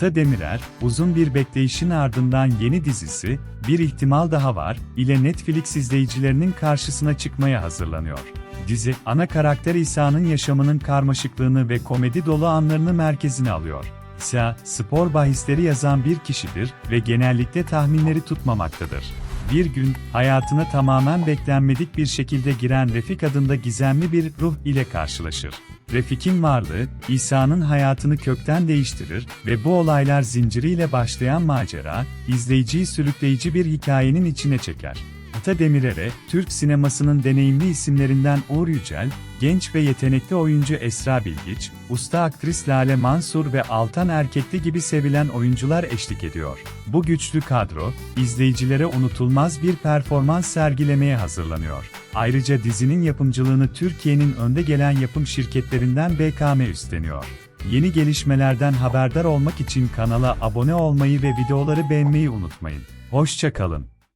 Ata Demirer, uzun bir bekleyişin ardından yeni dizisi, Bir ihtimal Daha Var, ile Netflix izleyicilerinin karşısına çıkmaya hazırlanıyor. Dizi, ana karakter İsa'nın yaşamının karmaşıklığını ve komedi dolu anlarını merkezine alıyor. İsa, spor bahisleri yazan bir kişidir ve genellikle tahminleri tutmamaktadır. Bir gün, hayatına tamamen beklenmedik bir şekilde giren Refik adında gizemli bir ruh ile karşılaşır. Refik'in varlığı, İsa'nın hayatını kökten değiştirir ve bu olaylar zinciriyle başlayan macera, izleyiciyi sürükleyici bir hikayenin içine çeker. Ata Demirer'e, Türk sinemasının deneyimli isimlerinden Uğur Yücel, genç ve yetenekli oyuncu Esra Bilgiç, usta aktris Lale Mansur ve Altan Erkekli gibi sevilen oyuncular eşlik ediyor. Bu güçlü kadro, izleyicilere unutulmaz bir performans sergilemeye hazırlanıyor. Ayrıca dizinin yapımcılığını Türkiye'nin önde gelen yapım şirketlerinden BKM üstleniyor. Yeni gelişmelerden haberdar olmak için kanala abone olmayı ve videoları beğenmeyi unutmayın. Hoşça kalın.